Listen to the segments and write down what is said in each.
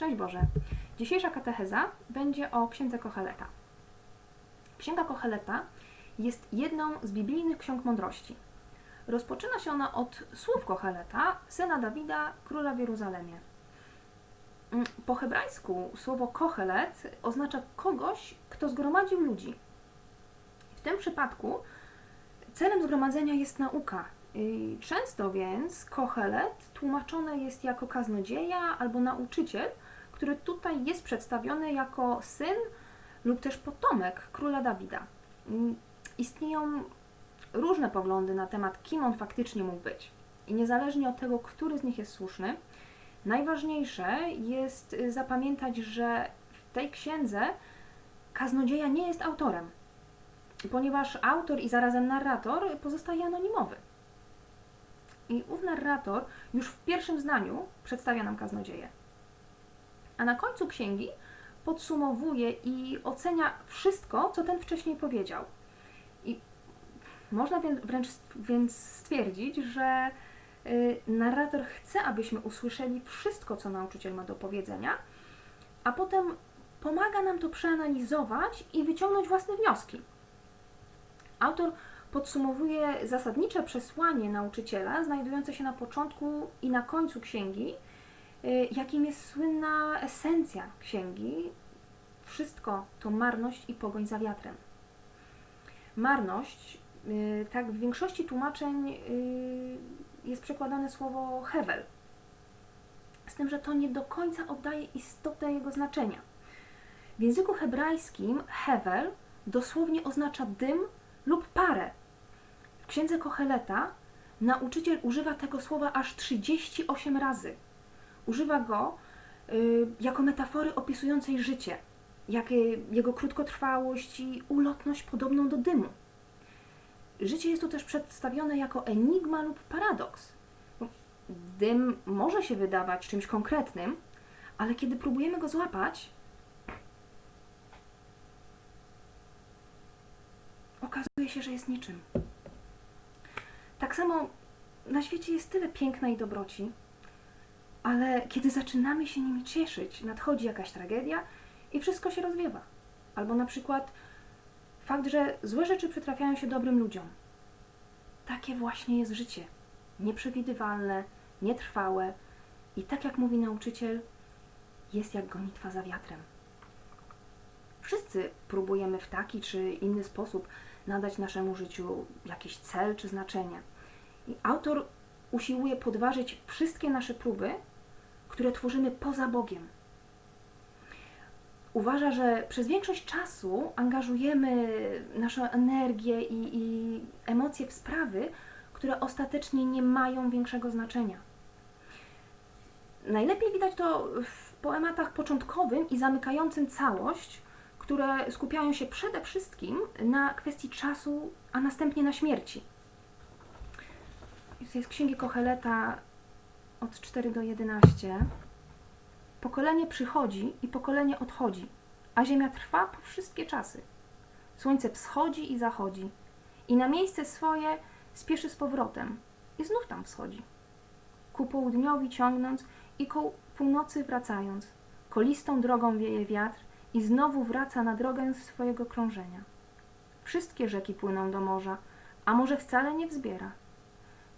Szczęść Boże. Dzisiejsza katecheza będzie o księdze Kocheleta. Księga Kocheleta jest jedną z biblijnych ksiąg mądrości. Rozpoczyna się ona od słów Kocheleta, syna Dawida, króla w Jeruzalemie. Mm, Po hebrajsku słowo Kochelet oznacza kogoś, kto zgromadził ludzi. W tym przypadku celem zgromadzenia jest nauka. Często więc Kohelet tłumaczone jest jako kaznodzieja albo nauczyciel, który tutaj jest przedstawiony jako syn lub też potomek króla Dawida. Mm, Istnieją różne poglądy na temat, kim on faktycznie mógł być. I niezależnie od tego, który z nich jest słuszny, najważniejsze jest y, zapamiętać, że w tej księdze kaznodzieja nie jest autorem, ponieważ autor i zarazem narrator pozostaje anonimowy. I ów narrator już w pierwszym zdaniu przedstawia nam kaznodzieję. A na końcu księgi podsumowuje i ocenia wszystko, co ten wcześniej powiedział. I można wręcz więc stwierdzić, że y, narrator chce, abyśmy usłyszeli wszystko, co nauczyciel ma do powiedzenia, a potem pomaga nam to przeanalizować i wyciągnąć własne wnioski. Autor podsumowuje zasadnicze przesłanie nauczyciela, znajdujące się na początku i na końcu księgi, jakim jest słynna esencja księgi. Wszystko to marność i pogoń za wiatrem. Marność, y, tak w większości tłumaczeń y, jest przekładane słowo hevel. Z tym, że to nie do końca oddaje istotę jego znaczenia. W języku hebrajskim hevel dosłownie oznacza dym lub parę. W księdze Kocheleta nauczyciel używa tego słowa aż 38 razy. Używa go y, jako metafory opisującej życie, jak y, jego krótkotrwałość i ulotność podobną do dymu. Życie jest tu też przedstawione jako enigma lub paradoks. Dym może się wydawać czymś konkretnym, ale kiedy próbujemy go złapać, okazuje się, że jest niczym. Tak samo na świecie jest tyle piękna i dobroci, ale kiedy zaczynamy się nimi cieszyć, nadchodzi jakaś tragedia i wszystko się rozwiewa. Albo na przykład fakt, że złe rzeczy przytrafiają się dobrym ludziom. Takie właśnie jest życie. Nieprzewidywalne, nietrwałe i tak jak mówi nauczyciel, jest jak gonitwa za wiatrem. Wszyscy próbujemy w taki czy inny sposób nadać naszemu życiu jakiś cel czy znaczenie. I autor usiłuje podważyć wszystkie nasze próby, które tworzymy poza Bogiem. Uważa, że przez większość czasu angażujemy naszą energię i, i emocje w sprawy, które ostatecznie nie mają większego znaczenia. Najlepiej widać to w poematach początkowym i zamykającym całość, które skupiają się przede wszystkim na kwestii czasu, a następnie na śmierci. Jest księgi Kocheleta od 4 do 11. Pokolenie przychodzi i pokolenie odchodzi, a ziemia trwa po wszystkie czasy. Słońce wschodzi i zachodzi, i na miejsce swoje spieszy z powrotem, i znów tam wschodzi. Ku południowi ciągnąc i ku północy wracając, kolistą drogą wieje wiatr i znowu wraca na drogę swojego krążenia. Wszystkie rzeki płyną do morza, a morze wcale nie wzbiera.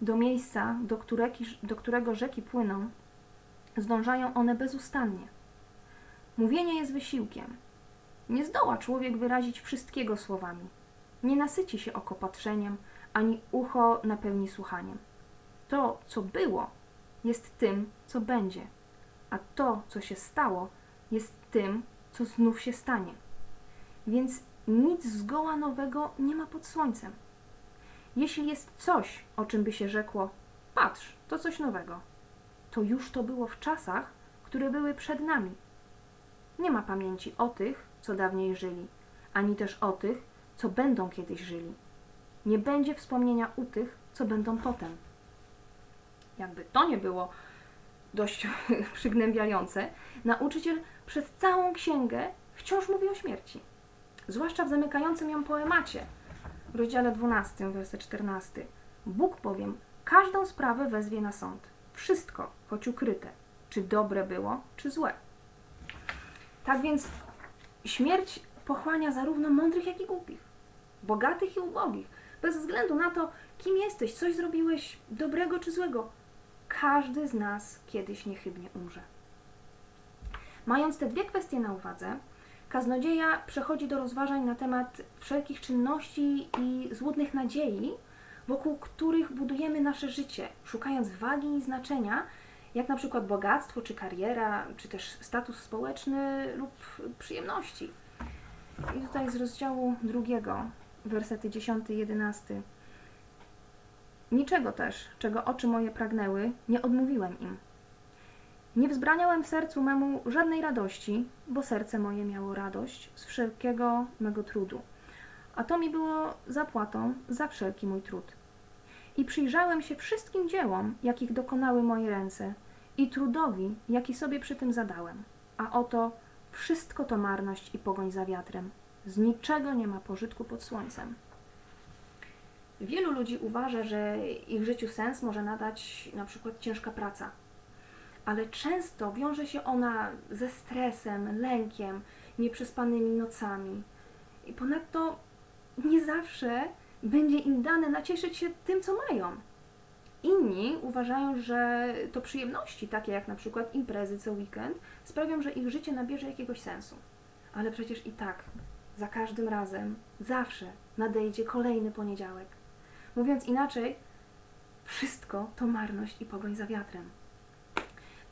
Do miejsca, do, któreki, do którego rzeki płyną, zdążają one bezustannie. Mówienie jest wysiłkiem. Nie zdoła człowiek wyrazić wszystkiego słowami. Nie nasyci się oko patrzeniem, ani ucho napełni słuchaniem. To, co było, jest tym, co będzie, a to, co się stało, jest tym, co znów się stanie. Więc nic zgoła nowego nie ma pod słońcem. Jeśli jest coś, o czym by się rzekło, patrz, to coś nowego, to już to było w czasach, które były przed nami. Nie ma pamięci o tych, co dawniej żyli, ani też o tych, co będą kiedyś żyli. Nie będzie wspomnienia u tych, co będą potem. Jakby to nie było dość przygnębiające, nauczyciel przez całą księgę wciąż mówi o śmierci. Zwłaszcza w zamykającym ją poemacie, w rozdziale 12, werset 14. Bóg bowiem każdą sprawę wezwie na sąd. Wszystko, choć ukryte, czy dobre było, czy złe. Tak więc śmierć pochłania zarówno mądrych, jak i głupich, bogatych i ubogich, bez względu na to, kim jesteś, coś zrobiłeś dobrego czy złego. Każdy z nas kiedyś niechybnie umrze. Mając te dwie kwestie na uwadze, kaznodzieja przechodzi do rozważań na temat wszelkich czynności i złudnych nadziei, wokół których budujemy nasze życie, szukając wagi i znaczenia, jak na przykład bogactwo, czy kariera, czy też status społeczny lub przyjemności. I tutaj z rozdziału drugiego, wersety 10 i 11. Niczego też, czego oczy moje pragnęły, nie odmówiłem im. Nie wzbraniałem w sercu memu żadnej radości, bo serce moje miało radość z wszelkiego mego trudu. A to mi było zapłatą za wszelki mój trud. I przyjrzałem się wszystkim dziełom, jakich dokonały moje ręce, i trudowi, jaki sobie przy tym zadałem. A oto wszystko to marność i pogoń za wiatrem. Z niczego nie ma pożytku pod słońcem. Wielu ludzi uważa, że ich życiu sens może nadać na przykład ciężka praca, ale często wiąże się ona ze stresem, lękiem, nieprzespanymi nocami. I ponadto nie zawsze będzie im dane nacieszyć się tym, co mają. Inni uważają, że to przyjemności, takie jak na przykład imprezy co weekend, sprawią, że ich życie nabierze jakiegoś sensu. Ale przecież i tak, za każdym razem, zawsze nadejdzie kolejny poniedziałek. Mówiąc inaczej, wszystko to marność i pogoń za wiatrem.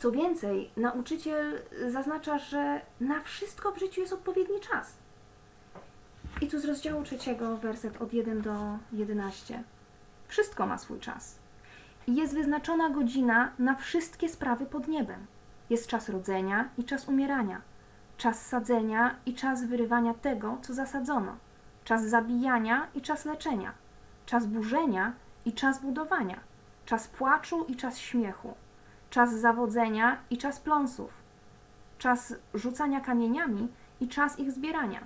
Co więcej, nauczyciel zaznacza, że na wszystko w życiu jest odpowiedni czas. I tu z rozdziału trzeciego, werset od 1 do 11. Wszystko ma swój czas. Jest wyznaczona godzina na wszystkie sprawy pod niebem. Jest czas rodzenia i czas umierania, czas sadzenia i czas wyrywania tego, co zasadzono, czas zabijania i czas leczenia, czas burzenia i czas budowania, czas płaczu i czas śmiechu, czas zawodzenia i czas pląsów, czas rzucania kamieniami i czas ich zbierania,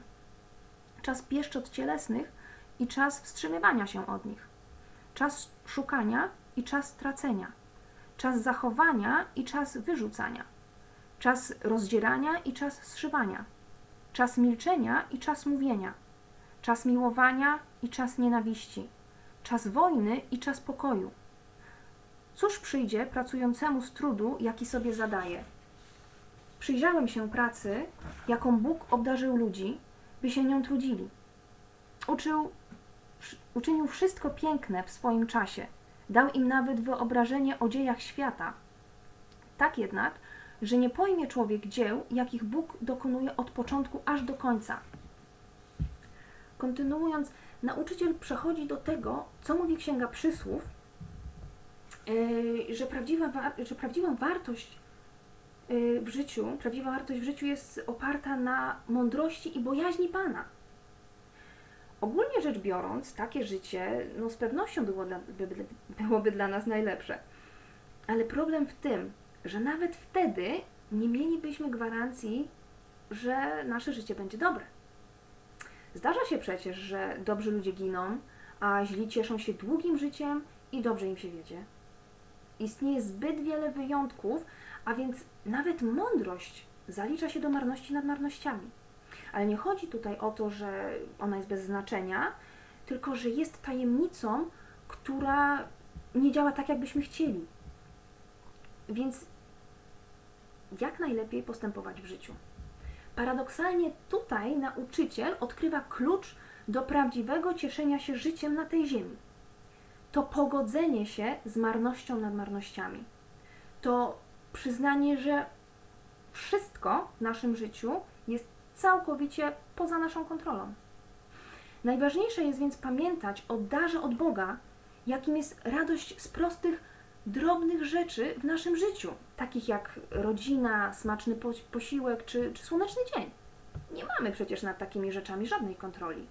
czas pieszczot cielesnych i czas wstrzymywania się od nich, czas szukania i czas tracenia, czas zachowania i czas wyrzucania, czas rozdzierania i czas zszywania, czas milczenia i czas mówienia, czas miłowania i czas nienawiści, czas wojny i czas pokoju. Cóż przyjdzie pracującemu z trudu, jaki sobie zadaje? Przyjrzałem się pracy, jaką Bóg obdarzył ludzi, by się nią trudzili. Uczył, uczynił wszystko piękne w swoim czasie. Dał im nawet wyobrażenie o dziejach świata. Tak jednak, że nie pojmie człowiek dzieł, jakich Bóg dokonuje od początku aż do końca. Kontynuując, nauczyciel przechodzi do tego, co mówi Księga Przysłów, że, prawdziwa, wa- że prawdziwą wartość yy, w życiu, prawdziwa wartość w życiu jest oparta na mądrości i bojaźni Pana. Ogólnie rzecz biorąc, takie życie no, z pewnością było dla, by, byłoby dla nas najlepsze. Ale problem w tym, że nawet wtedy nie mielibyśmy gwarancji, że nasze życie będzie dobre. Zdarza się przecież, że dobrzy ludzie giną, a źli cieszą się długim życiem i dobrze im się wiedzie. Istnieje zbyt wiele wyjątków, a więc nawet mądrość zalicza się do marności nad marnościami. Ale nie chodzi tutaj o to, że ona jest bez znaczenia, tylko że jest tajemnicą, która nie działa tak, jakbyśmy chcieli. Więc jak najlepiej postępować w życiu? Paradoksalnie tutaj nauczyciel odkrywa klucz do prawdziwego cieszenia się życiem na tej ziemi. To pogodzenie się z marnością nad marnościami. To przyznanie, że wszystko w naszym życiu jest całkowicie poza naszą kontrolą. Najważniejsze jest więc pamiętać o darze od Boga, jakim jest radość z prostych, drobnych rzeczy w naszym życiu, takich jak rodzina, smaczny po- posiłek czy, czy słoneczny dzień. Nie mamy przecież nad takimi rzeczami żadnej kontroli.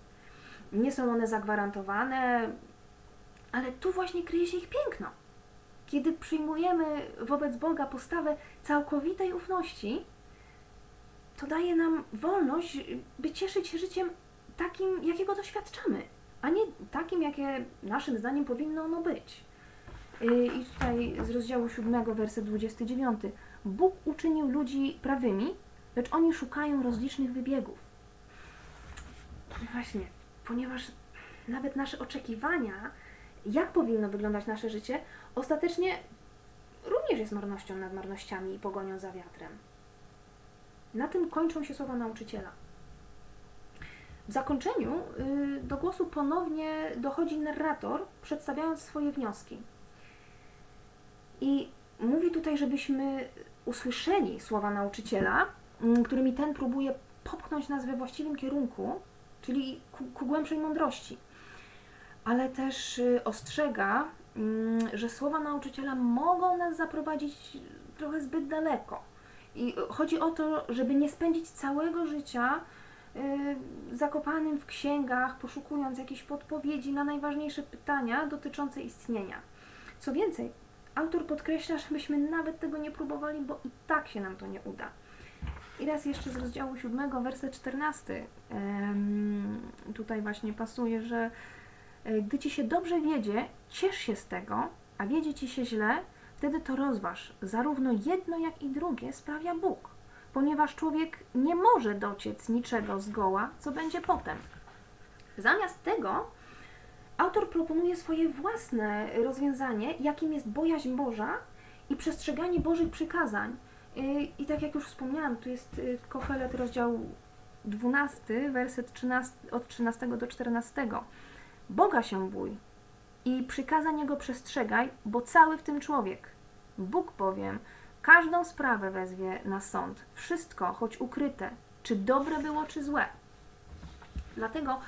Nie są one zagwarantowane, ale tu właśnie kryje się ich piękno. Kiedy przyjmujemy wobec Boga postawę całkowitej ufności, to daje nam wolność, by cieszyć się życiem takim, jakiego doświadczamy, a nie takim, jakie naszym zdaniem powinno ono być. Yy, I tutaj z rozdziału 7, werset 29. Bóg uczynił ludzi prawymi, lecz oni szukają rozlicznych wybiegów. Właśnie, ponieważ nawet nasze oczekiwania, jak powinno wyglądać nasze życie, ostatecznie również jest marnością nad marnościami i pogonią za wiatrem. Na tym kończą się słowa nauczyciela. W zakończeniu y, do głosu ponownie dochodzi narrator, przedstawiając swoje wnioski. I mówi tutaj, żebyśmy usłyszeli słowa nauczyciela, mm, którymi ten próbuje popchnąć nas we właściwym kierunku, czyli ku, ku głębszej mądrości. Ale też y, ostrzega, mm, że słowa nauczyciela mogą nas zaprowadzić trochę zbyt daleko. I chodzi o to, żeby nie spędzić całego życia y, zakopanym w księgach, poszukując jakichś podpowiedzi na najważniejsze pytania dotyczące istnienia. Co więcej, autor podkreśla, żebyśmy nawet tego nie próbowali, bo i tak się nam to nie uda. I raz jeszcze z rozdziału 7, werset 14. Em, tutaj właśnie pasuje, że gdy ci się dobrze wiedzie, ciesz się z tego, a wiedzie ci się źle, wtedy to rozważ. Zarówno jedno, jak i drugie sprawia Bóg, ponieważ człowiek nie może dociec niczego zgoła, co będzie potem. Zamiast tego, autor proponuje swoje własne rozwiązanie, jakim jest bojaźń Boża i przestrzeganie Bożych przykazań. Yy, I tak jak już wspomniałam, tu jest yy, Kohelet, rozdział 12, werset 13, od 13 do 14. Boga się bój i przykazań Jego przestrzegaj, bo cały w tym człowiek. Bóg bowiem każdą sprawę wezwie na sąd, wszystko, choć ukryte, czy dobre było, czy złe. Dlatego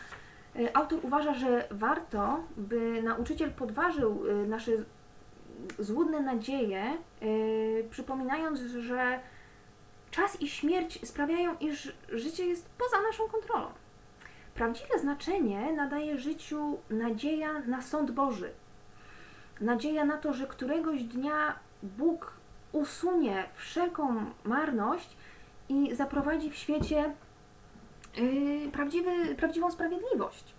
y, autor uważa, że warto, by nauczyciel podważył y, nasze złudne nadzieje, y, przypominając, że czas i śmierć sprawiają, iż życie jest poza naszą kontrolą. Prawdziwe znaczenie nadaje życiu nadzieja na sąd Boży. Nadzieja na to, że któregoś dnia Bóg usunie wszelką marność i zaprowadzi w świecie yy, prawdziwy, prawdziwą sprawiedliwość.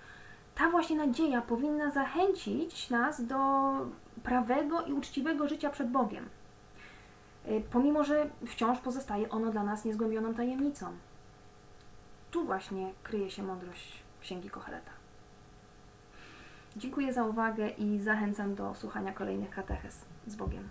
Ta właśnie nadzieja powinna zachęcić nas do prawego i uczciwego życia przed Bogiem, yy, pomimo że wciąż pozostaje ono dla nas niezgłębioną tajemnicą. Tu właśnie kryje się mądrość Księgi Kocheleta. Dziękuję za uwagę i zachęcam do słuchania kolejnych katechez. Z Bogiem.